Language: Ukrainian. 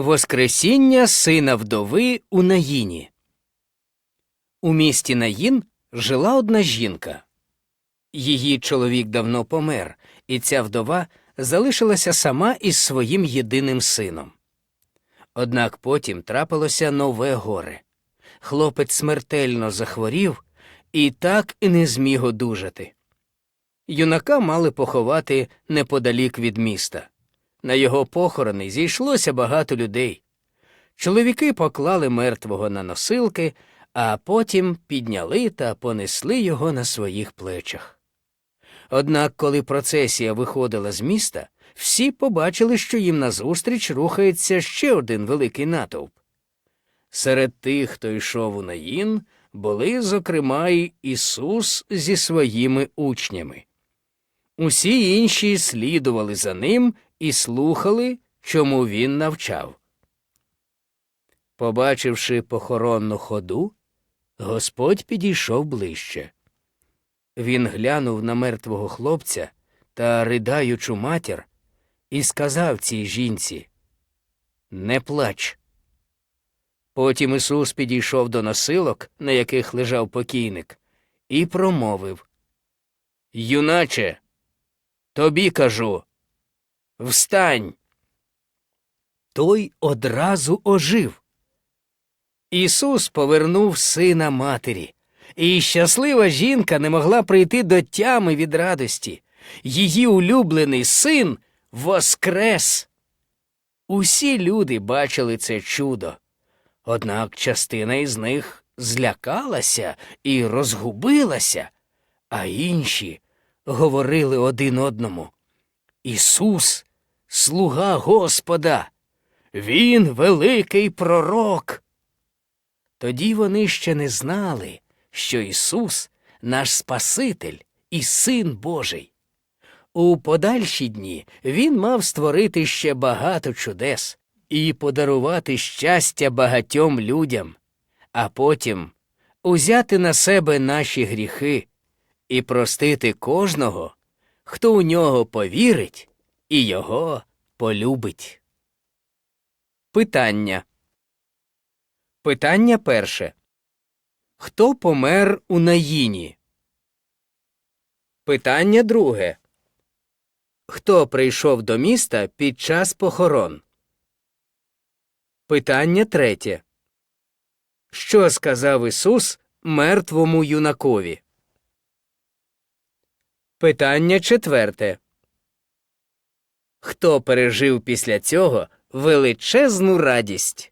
Воскресіння сина вдови у Наїні. У місті Наїн жила одна жінка. Її чоловік давно помер, і ця вдова залишилася сама із своїм єдиним сином. Однак потім трапилося нове горе. Хлопець смертельно захворів і так і не зміг одужати. Юнака мали поховати неподалік від міста. На його похорони зійшлося багато людей. Чоловіки поклали мертвого на носилки, а потім підняли та понесли його на своїх плечах. Однак, коли процесія виходила з міста, всі побачили, що їм назустріч рухається ще один великий натовп. Серед тих, хто йшов у Наїн, були, зокрема, й Ісус зі своїми учнями. Усі інші слідували за ним і слухали, чому він навчав. Побачивши похоронну ходу, Господь підійшов ближче. Він глянув на мертвого хлопця та ридаючу матір і сказав цій жінці Не плач. Потім Ісус підійшов до носилок, на яких лежав покійник, і промовив Юначе, тобі кажу, встань. Той одразу ожив. Ісус повернув сина матері, і щаслива жінка не могла прийти до тями від радості. Її улюблений син воскрес. Усі люди бачили це чудо. Однак частина із них злякалася і розгубилася, а інші говорили один одному Ісус, слуга Господа, Він великий пророк. Тоді вони ще не знали, що Ісус наш Спаситель і Син Божий. У подальші дні Він мав створити ще багато чудес і подарувати щастя багатьом людям, а потім узяти на себе наші гріхи і простити кожного, хто у нього повірить і його полюбить. Питання Питання перше. Хто помер у Наїні? Питання друге. Хто прийшов до міста під час похорон? Питання третє. Що сказав Ісус мертвому юнакові? Питання четверте. Хто пережив після цього величезну радість?